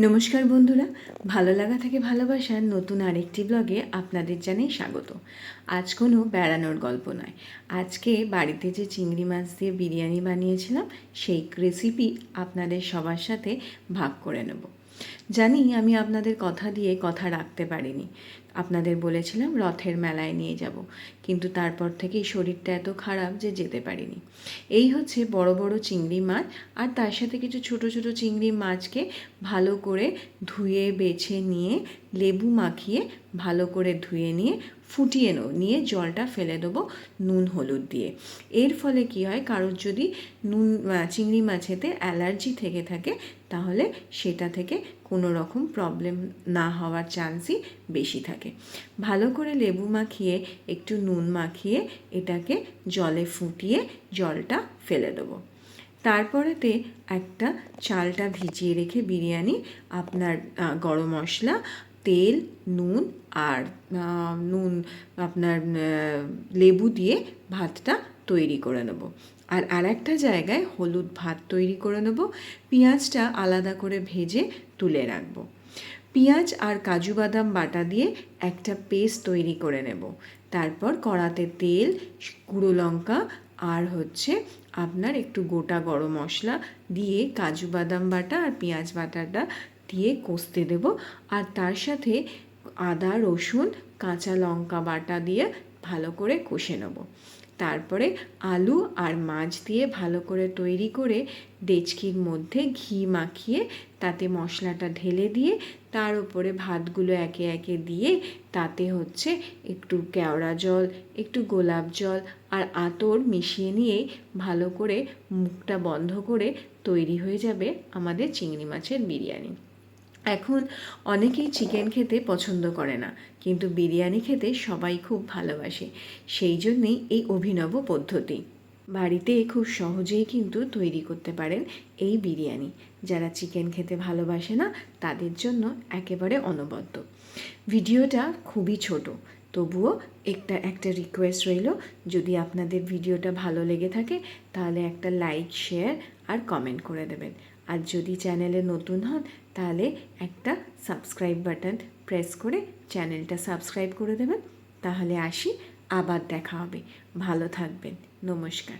নমস্কার বন্ধুরা, ভালো লাগা থেকে ভালোবাসার নতুন আরেকটি ব্লগে আপনাদের জানাই স্বাগত। আজ কোনো বেড়ানোর গল্প নয়। আজকে বাড়িতে যে চিংড়ি মাছ দিয়ে বিরিয়ানি বানিয়েছিলাম, সেই রেসিপি আপনাদের সবার সাথে ভাগ করে নেব। জানি আমি আপনাদের কথা দিয়ে কথা রাখতে পারিনি। আপনাদের বলেছিলাম রথের মেলায় নিয়ে যাব, কিন্তু তারপর থেকেই শরীরটা এত খারাপ যে যেতে পারিনি। এই হচ্ছে বড় বড় চিংড়ি মাছ, আর তার সাথে কিছু ছোট ছোট চিংড়ি মাছকে ভালো করে ধুয়ে, বেছে নিয়ে লেবু মাখিয়ে ভালো করে ধুয়ে নিয়ে, ফুটিয়ে নেব নিয়ে জলটা ফেলে দেবো নুন, হলুদ দিয়ে। এর ফলে কি হয়, কারোর যদি নুন চিংড়ি মাছেতে অ্যালার্জি থেকে থাকে, তাহলে সেটা থেকে কোনো রকম প্রবলেম না হওয়ার চান্সই বেশি থাকে। ভালো করে লেবু মাখিয়ে, একটু নুন মাখিয়ে এটাকে জলে ফুটিয়ে জলটা ফেলে দেবো। তারপরেতে একটা চালটা ভিজিয়ে রেখে বিরিয়ানি, আপনার গরম মশলা তেল, নুন আর নুন আপনার লেবু দিয়ে ভাতটা তৈরি করে নেব। আর আরেকটা জায়গায় হলুদ ভাত তৈরি করে নেব। পেঁয়াজটা আলাদা করে ভেজে তুলে রাখব। পেঁয়াজ আর কাজু বাদাম বাটা দিয়ে একটা পেস্ট তৈরি করে নেব। তারপর কড়াতে তেল, গুঁড়ো লঙ্কা আর হচ্ছে আপনার একটু গোটা গরম মশলা দিয়ে কাজু বাদাম বাটা আর পেঁয়াজ বাটাটা দিয়ে কষতে দেব। আর তার সাথে আদা, রসুন, কাঁচা লঙ্কা বাটা দিয়ে ভালো করে কষে নেব। তারপরে আলু আর মাছ দিয়ে ভালো করে তৈরি করে ডেচকির মধ্যে ঘি মাখিয়ে তাতে মশলাটা ঢেলে দিয়ে তার উপরে ভাতগুলো একে একে দিয়ে তাতে হচ্ছে একটু কেওড়া জল, একটু গোলাপ জল আর আতর মিশিয়ে নিয়ে ভালো করে মুখটা বন্ধ করে তৈরি হয়ে যাবে আমাদের চিংড়ি মাছের বিরিয়ানি। এখন অনেকেই চিকেন খেতে পছন্দ করে না, কিন্তু বিরিয়ানি খেতে সবাই খুব ভালোবাসে, সেই জন্যেই এই অভিনব পদ্ধতি। বাড়িতে খুব সহজেই কিন্তু তৈরি করতে পারেন এই বিরিয়ানি। যারা চিকেন খেতে ভালোবাসে না, তাদের জন্য একেবারে অনবদ্য। ভিডিওটা খুবই ছোট, তবুও একটা একটা রিকোয়েস্ট রইল, যদি আপনাদের ভিডিওটা ভালো লেগে থাকে, তাহলে একটা লাইক শেয়ার আর কমেন্ট করে দেবেন। আর যদি চ্যানেলে নতুন হন, তাহলে একটা সাবস্ক্রাইব বাটন প্রেস করে চ্যানেলটা সাবস্ক্রাইব করে দেবেন। তাহলে আসি, আবার দেখা হবে। ভালো থাকবেন। নমস্কার।